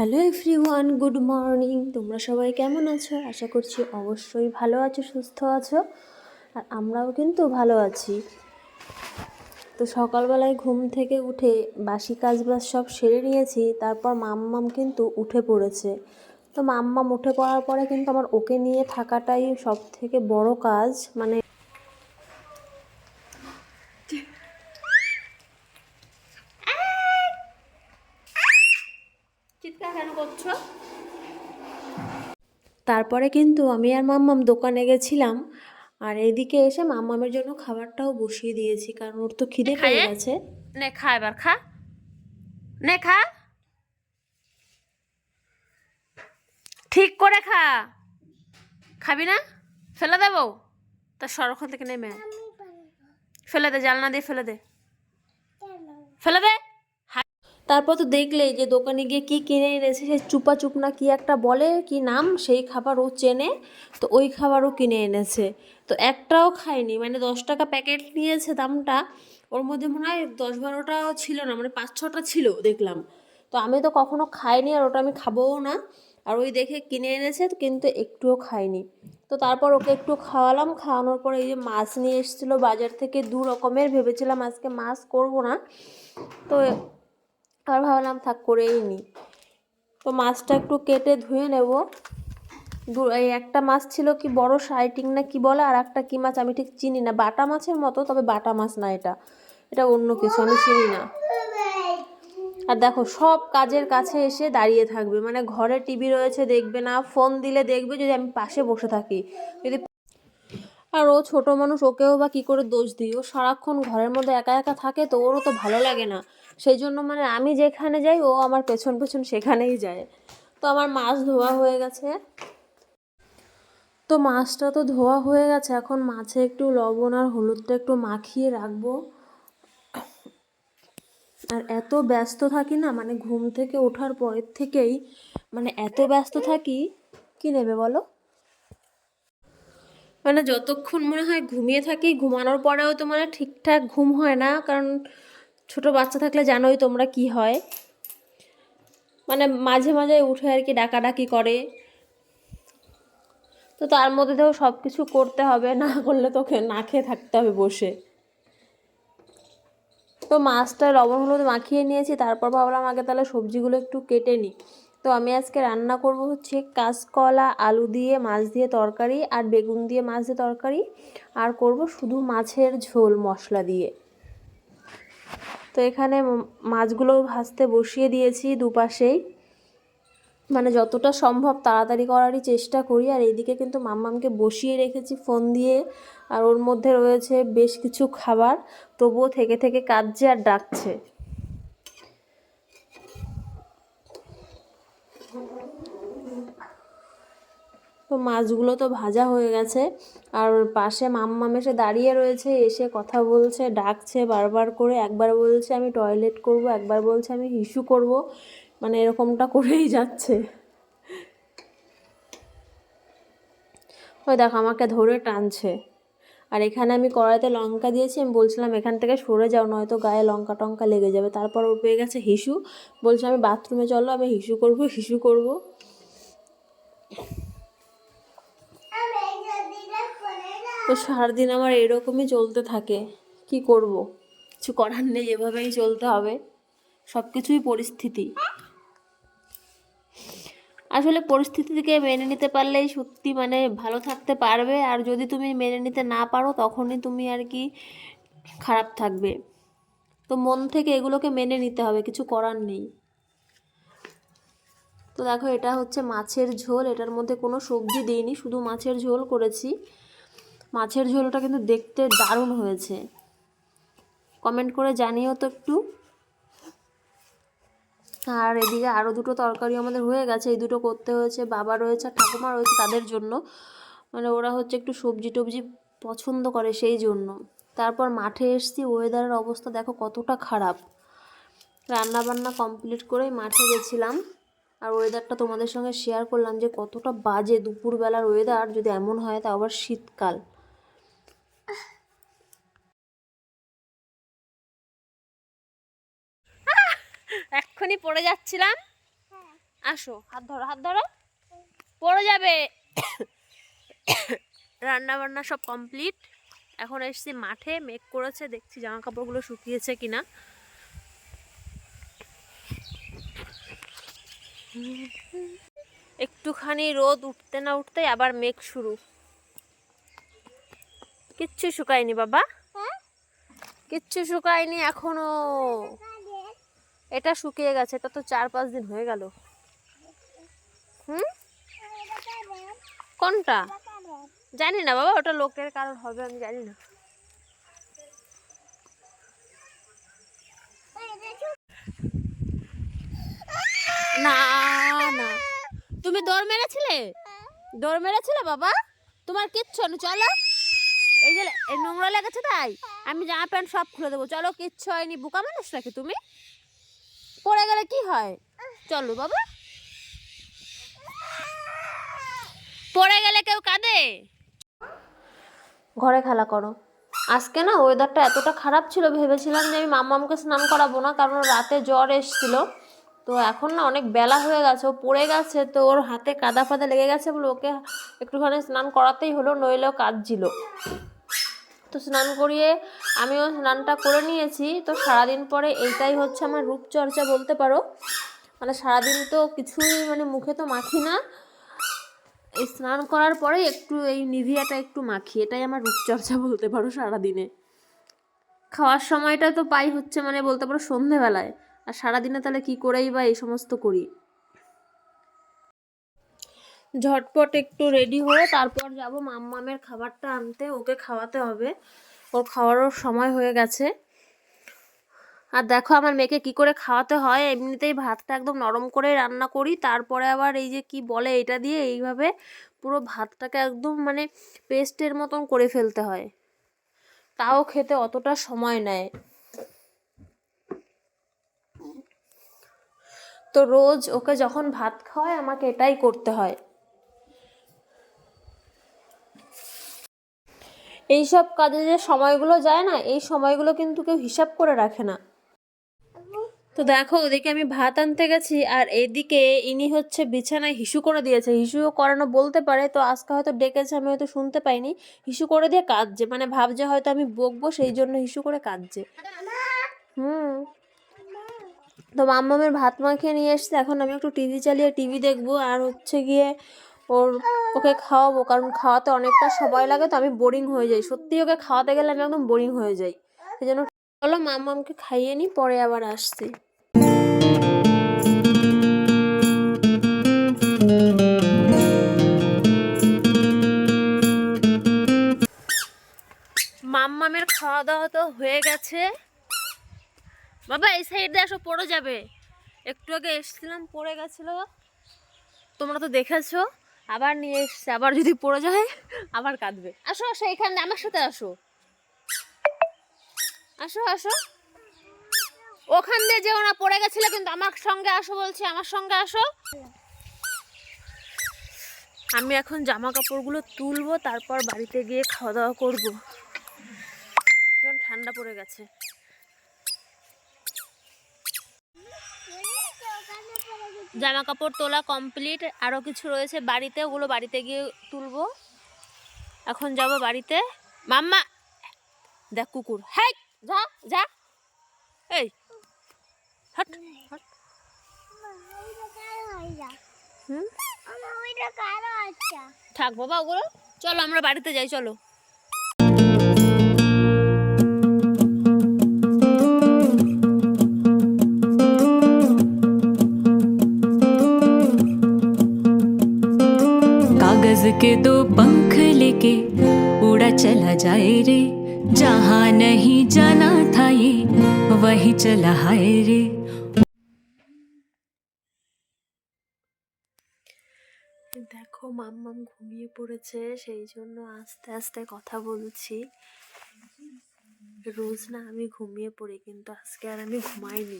Hello everyone good morning তোমরা সবাই কেমন আছো? আশা করছি অবশ্যই ভালো আছো, সুস্থ আছো। আর আমরাও কিন্তু ভালো আছি। তো সকালবেলায় ঘুম থেকে উঠে বাসি কাজ বাজ সব সেরে নিয়েছি, তারপর মাম্মাম কিন্তু উঠে পড়েছে। তো মাম্মাম উঠে পড়ার পরে কিন্তু আমার ওকে নিয়ে থাকাটাই সব থেকে বড় কাজ মানে চিৎকার কেন করছ তারপরে কিন্তু আমি আর মাম্মাম দোকানে গেছিলাম। আর এদিকে এসে মাম্মামের জন্য খাবারটাও বসিয়ে দিয়েছি কারণ ওর তো খিদে পেয়ে গেছে। নে খা এবার খা। নে খা। ঠিক করে খা। খাবি না? ফেলে দেবো। তা সরক্ষণ থেকে নেমে ফেলে দে জালনা দিয়ে ফেলে দে। ফেলে দে। তারপর তো দেখলেই যে দোকানে গিয়ে কি কিনে এনেছে, সে চুপা চুপ না কি একটা বলে কি নাম, সেই খাবার ও চেনে, তো ওই খাবারও কিনে এনেছে। তো একটাও খায়নি মানে দশ টাকা প্যাকেট নিয়েছে দামটা, ওর মধ্যে মনে হয় দশ বারোটাও ছিল না মানে পাঁচ ছটা ছিল দেখলাম। তো আমি তো কখনো খাইনি আর ওটা আমি খাবোও না। আর ওই দেখে কিনে এনেছে, কিন্তু একটুও খাইনি তো তারপর ওকে একটু খাওয়ালাম, খাওয়ানোর পরে এই যে মাছ নিয়ে এসেছিল বাজার থেকে দু রকমের, ভেবেছিলাম আজকে মাছ করব না। তো আর ভাবলাম থাক, করেই নি। তো মাছটা একটু কেটে ধুয়ে নেব। এই একটা মাছ ছিল কি বড় সাইটিং না কি বলে, আর একটা কি মাছ আমি ঠিক চিনি না। বাটা মাছের মতো, তবে বাটা মাছ না এটা। এটা অন্য কিছু, আমি চিনি না। আর দেখো, সব কাজের কাছে এসে দাঁড়িয়ে থাকবে। মানে ঘরে টিভি রয়েছে, দেখবে না। ফোন দিলে দেখবে যদি আমি পাশে বসে থাকি। যদি আর ও ছোট মানুষ, ওকেও বা কী করে দোষ দিই? ও সারাক্ষণ ঘরের মধ্যে একা একা থাকে তো ওরও তো ভালো লাগে না। সেই জন্য মানে আমি যেখানে যাই, ও আমার পেছন পেছন সেখানেই যায়। তো আমার মাছ ধোয়া হয়ে গেছে। তো মাছটা তো ধোয়া হয়ে গেছে, এখন মাছে একটু লবণ আর হলুদটা একটু মাখিয়ে রাখব। আর এত ব্যস্ত থাকি না মানে ঘুম থেকে ওঠার পরের থেকেই মানে এত ব্যস্ত থাকি, কি নেবে বলো? মানে যতক্ষণ মনে হয় ঘুমিয়ে থাকি, ঘুমানোর পরেও তো মানে ঠিকঠাক ঘুম হয় না, কারণ ছোট বাচ্চা থাকলে জানোই তোমরা কি হয়। মানে মাঝে মাঝে উঠে আর কি ডাকাডাকি করে। তো তার মধ্যে তো সব কিছু করতে হবে, না করলে তোকে না খেয়ে থাকতে হবে বসে। তো মাছটা লবণ হলুদ মাখিয়ে নিয়েছি, তারপর ভাবলাম আগে তাহলে সবজিগুলো একটু কেটে নিই। তো আমি আজকে রান্না করব হচ্ছে কাঁচকলা, আলু দিয়ে, মাছ দিয়ে তরকারি আর বেগুন দিয়ে মাছ দিয়ে তরকারি। আর করব শুধু মাছের ঝোল মশলা দিয়ে। তো এখানে মাছগুলো ভাজতে বসিয়ে দিয়েছি দুপাশেই। মানে যতটা সম্ভব তাড়াতাড়ি করারই চেষ্টা করি। আর এইদিকে কিন্তু মাম্মামকে বসিয়ে রেখেছি ফোন দিয়ে। আর ওর মধ্যে রয়েছে বেশ কিছু খাবার। তবুও থেকে থেকে কাঁদছে আর ডাকছে। তো মাছগুলো তো ভাজা হয়ে গেছে। আর ওর পাশে মাম্মাম এসে দাঁড়িয়ে রয়েছে, এসে কথা বলছে, ডাকছে বারবার করে, একবার বলছে আমি টয়লেট করব, একবার বলছে আমি হিসু করব। মানে এরকমটা করেই যাচ্ছে। ওই দেখো, আমাকে ধরে টানছে। আর এখানে আমি কড়াইতে লঙ্কা দিয়েছি, আমি বলছিলাম, এখান থেকে সরে যাও, নয়তো গায়ে লঙ্কা টঙ্কা লেগে যাবে। তারপর ও পেয়ে গেছে হিসু বলছে, আমি বাথরুমে চলো, আমি হিসু করব হিসু করব। তো সারাদিন আমার এরকমই চলতে থাকে। কি করব? কিছু করার নেই, এভাবেই চলতে হবে। সব কিছুই পরিস্থিতি। আসলে পরিস্থিতিকে মেনে নিতে পারলেই সত্যি মানে ভালো থাকতে পারবে। আর যদি তুমি মেনে নিতে না পারো, তখনই তুমি আর কি খারাপ থাকবে। তো মন থেকে এগুলোকে মেনে নিতে হবে, কিছু করার নেই। তো দেখো, এটা হচ্ছে মাছের ঝোল। এটার মধ্যে কোনো সবজি দিইনি, শুধু মাছের ঝোল করেছি। মাছের ঝোলটা কিন্তু দেখতে দারুণ হয়েছে। কমেন্ট করে জানিও তো একটু। আর এদিকে আরও দুটো তরকারি আমাদের হয়ে গেছে, এই দুটো করতে হয়েছে, বাবা রয়েছে আর ঠাকুমা রয়েছে তাদের জন্য। মানে ওরা হচ্ছে একটু সবজি টবজি পছন্দ করে সেই জন্য। তারপর মাঠে এসছি ওয়েদারের অবস্থা দেখো কতটা খারাপ। রান্না বান্না কমপ্লিট করে মাঠে গেছিলাম। আর ওয়েদারটা তোমাদের সঙ্গে শেয়ার করলাম যে কতটা বাজে দুপুরবেলার ওয়েদার যদি এমন হয় তা আবার শীতকাল। এক্ষুনি পড়ে যাচ্ছিলাম। আসো হাত ধরো হাত ধরো। পড়ে যাবে। রান্না বান্না সব কমপ্লিট। এখন এসছি মাঠে মেঘ করেছে দেখছি জামা কাপড়গুলো শুকিয়েছে কিনা। একটুখানি রোদ উঠতে না উঠতে আবার মেঘ শুরু। কিচ্ছু শুকায়নি বাবা। কিচ্ছু শুকায়নি এখনও। এটা শুকিয়ে গেছে, এটা তো চার পাঁচ দিন হয়ে গেল। হুম? কোনটা? জানি না বাবা, ওটা লোকের কারণ হবে, আমি জানি না। না না। তুমি দৌড় মেরেছিলে? দৌড় মেরেছিলে বাবা? তোমার কিচ্ছু না চলো। এই যে নোংরা লেগেছে তাই? আমি জামা প্যান্ট সব খুলে দেবো। চলো, কিচ্ছু হয়নি। বোকা মানুষ নাকি তুমি? পড়ে গেলে কি হয়? চলো বাবা। পড়ে গেলে কেউ কাঁদে? ঘরে খেলা করো। আজকে না ওয়েদারটা এতটা খারাপ ছিল, ভেবেছিলাম যে আমি মাম্মামকে স্নান করাবো না, কারণ রাতে জ্বর এসেছিল। তো এখন না অনেক বেলা হয়ে গেছে, ও পড়ে গেছে, তো ওর হাতে কাদা ফাদা লেগে গেছে বলে ওকে একটুখানি স্নান করাতেই হলো নইলেও কাঁদছিল। তো স্নান করিয়ে আমিও স্নানটা করে নিয়েছি। তো সারাদিন পরে এইটাই হচ্ছে আমার রূপচর্চা বলতে পারো। মানে সারাদিন তো কিছুই মানে মুখে তো মাখি না। এই স্নান করার পরে একটু এই নিভিয়াটা একটু মাখি, এটাই আমার রূপচর্চা বলতে পারো সারাদিনে। খাওয়ার সময়টা তো পাই হচ্ছে মানে বলতে পারো সন্ধেবেলায়। আর সারাদিনে তাহলে কি করেই বা এই সমস্ত করি? ঝটপট একটু রেডি হয়ে তারপর যাব মাম্মামের খাবারটা আনতে, ওকে খাওয়াতে হবে। ওর খাওয়ারও সময় হয়ে গেছে। আর দেখো আমার মেয়েকে কি করে খাওয়াতে হয়, এমনিতেই ভাতটা একদম নরম করে রান্না করি, তারপরে আবার এই যে কি বলে এটা দিয়ে এইভাবে পুরো ভাতটাকে একদম মানে পেস্টের মতন করে ফেলতে হয়। তাও খেতে অতটা সময় নেয়। তো রোজ ওকে যখন ভাত খাওয়ায় আমাকে এটাই করতে হয়। এইসব কাজে যে সময়গুলো যায় না, এই সময়গুলো কিন্তু কেউ হিসাব করে রাখে না। তো দেখো, ওদিকে আমি ভাত আনতে গেছি, আর এদিকে ইনি হচ্ছে বিছানায় হিসু করে দিয়েছে। হিসুও করানো বলতে পারে, তো আজকে হয়তো ডেকেছে, আমি হয়তো শুনতে পাইনি। হিসু করে দিয়ে কাঁদছে মানে ভাবছে হয়তো আমি বকবো, সেই জন্য হিসু করে কাঁদছে। হুম। তো মাম্মামের ভাত মাখিয়ে নিয়ে এসছে, এখন আমি একটু টিভি চালিয়ে টিভি দেখব, আর হচ্ছে গিয়ে ওর ওকে খাওয়াবো কারণ খাওয়াতে অনেকটা সময় লাগে তো আমি বোরিং হয়ে যাই। সত্যি ওকে খাওয়াতে গেলে আমি একদম বোরিং হয়ে যাই। সেই জন্য চলো মাম্মামকে খাইয়ে নিই পরে আবার আসছি। মাম্মামের খাওয়া দাওয়া তো হয়ে গেছে। বাবা এই সাইড দিয়ে আসো পড়ে যাবে। একটু আগে এসছিলাম পড়ে গেছিল। তোমরা তো দেখেছ। আবার নিয়ে এসছে, আবার যদি পড়ে যায়, আবার কাঁদবে। আসো আসো, এখানে আমার সাথে আসো। আসো আসো। ওখান দিয়ে যেও না, পড়ে গেছিলে কিন্তু আমার সঙ্গে আসো বলছি, আমার সঙ্গে আসো। আমি এখন জামা কাপড়গুলো তুলবো, তারপর বাড়িতে গিয়ে খাওয়া দাওয়া করব। ঠান্ডা পড়ে গেছে। জামা কাপড় তোলা কমপ্লিট আরও কিছু রয়েছে বাড়িতে ওগুলো বাড়িতে গিয়ে তুলবো। এখন যাব বাড়িতে। মাম্মা দেখ কুকুর। হ্যাঁ যা যা। এই হট। হট হুম থাক বাবা ওগুলো। চলো আমরা বাড়িতে যাই চলো। कागज के दो पंख लेके उड़ा चला जाए रे जहाँ नहीं जाना था ये वही चला हाय रे দেখো মাম্মাম ঘুমিয়ে পড়েছে সেই জন্য আস্তে আস্তে কথা বলছি রোজ না আমি ঘুমিয়ে পড়ি কিন্তু আজকে আর আমি ঘুমাইনি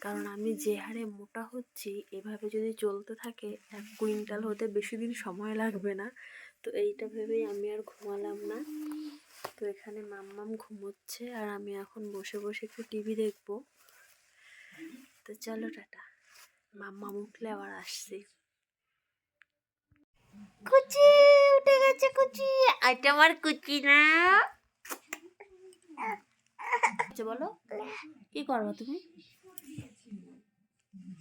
কারণ আমি যে হারে মোটা হচ্ছি এভাবে যদি চলতে থাকে এক কুইন্টাল হতে বেশি দিন সময় লাগবে না। তো এইটা ভেবেই আমি আর ঘুমালাম না। তো এখানে মাম্মাম ঘুমোচ্ছে আর আমি এখন বসে বসে একটু টিভি দেখব। তো চলো টাটা। মাম্মা উঠলে আবার আসছে। কুচি উঠে গেছে কুচি। এটা আমার কুচি না। আচ্ছা বলো কি করবা তুমি?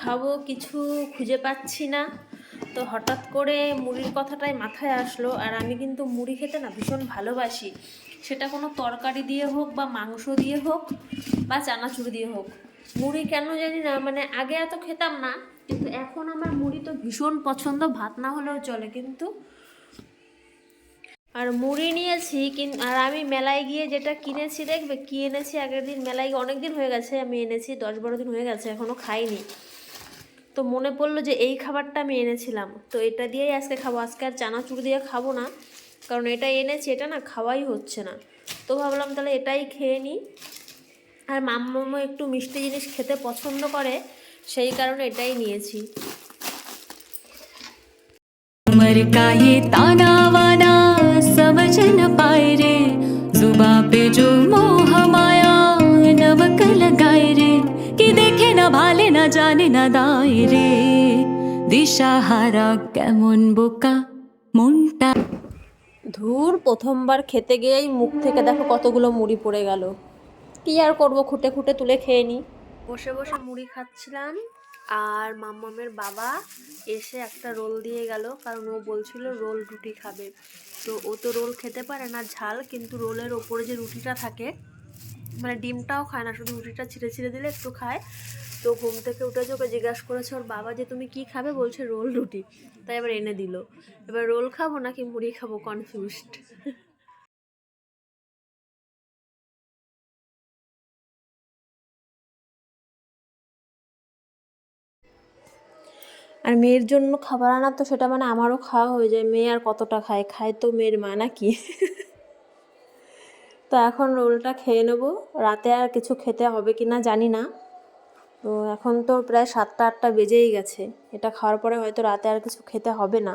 খাব কিছু খুঁজে পাচ্ছি না। তো হঠাৎ করে মুড়ির কথাটাই মাথায় আসলো আর আমি কিন্তু মুড়ি খেতে না ভীষণ ভালোবাসি। সেটা কোনো তরকারি দিয়ে হোক বা মাংস দিয়ে হোক বা চানাচুর দিয়ে হোক। মুড়ি কেন জানি না মানে আগে এত খেতাম না, কিন্তু এখন আমার মুড়ি তো ভীষণ পছন্দ, ভাত না হলেও চলে কিন্তু। আর মুড়ি নিয়েছি কিন আর আমি মেলায় গিয়ে যেটা কিনেছি, দেখবে? কি এনেছি আগের দিন? মেলায় অনেক দিন হয়ে গেছে, আমি এনেছি, দশ বারো দিন হয়ে গেছে এখনও খাইনি। তো মনে পড়লো যে এই খাবারটা আমি এনেছিলাম তো এটা দিয়েই আজকে খাবো আজকে আর চানাচুর দিয়ে খাবো না কারণ এটা এনেছি এটা না খাওয়াই হচ্ছে না তো ভাবলাম তাহলে এটাই খেয়ে নিই আর মাম্মামা একটু মিষ্টি জিনিস খেতে পছন্দ করে সেই কারণে এটাই নিয়েছি उमर का ये ताना वाना समझ न पाए रे जुबा पे जो मोह ভালে না জানে না দায় রে দিশাহারা কেমন বোকা মনটা ধুর প্রথমবার খেতে গিয়েই মুখ থেকে দেখো কতগুলো মুড়ি পড়ে গেল। কি আর করব খুঁটে খুঁটে তুলে খেয়ে নি। বসে বসে মুড়ি খাচ্ছিলাম আর মাম্মামের বাবা এসে একটা রোল দিয়ে গেল কারণ ও বলছিল রোল রুটি খাবে। তো ও তো রোল খেতে পারে না ঝাল কিন্তু রোলের ওপরে যে রুটিটা থাকে মানে ডিমটাও খায় না শুধু রুটিটা ছিঁড়ে ছিঁড়ে দিলে একটু খায়। তো ঘুম থেকে উঠেছে ওকে জিজ্ঞাসা করেছে, ওর বাবা যে তুমি কি খাবে? বলছে, রোল রুটি। তাই এবার এনে দিল। এবার রোল খাব নাকি মুড়ি খাব? কনফিউজড আর মেয়ের জন্য খাবার আনা তো সেটা মানে আমারও খাওয়া হয়ে যায়। মেয়ে আর কতটা খায়? খায় তো মেয়ের মা নাকি? তো এখন রোলটা খেয়ে নেব। রাতে আর কিছু খেতে হবে কি না জানি না। তো এখন তো প্রায় সাতটা, আটটা বেজেই গেছে। এটা খাওয়ার পরে হয়তো রাতে আর কিছু খেতে হবে না।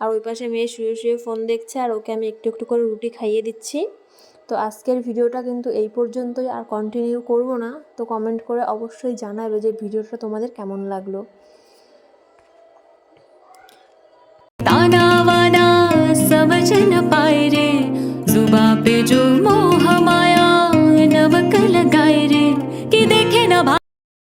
আর ওই পাশে মেয়ে শুয়ে শুয়ে ফোন দেখছে আর ওকে আমি একটু একটু করে রুটি খাইয়ে দিচ্ছি। তো আজকের ভিডিওটা কিন্তু এই পর্যন্তই। আর কন্টিনিউ করব না, তো কমেন্ট করে অবশ্যই জানাবে যে ভিডিওটা তোমাদের কেমন লাগল। দানা বানা পায় রে।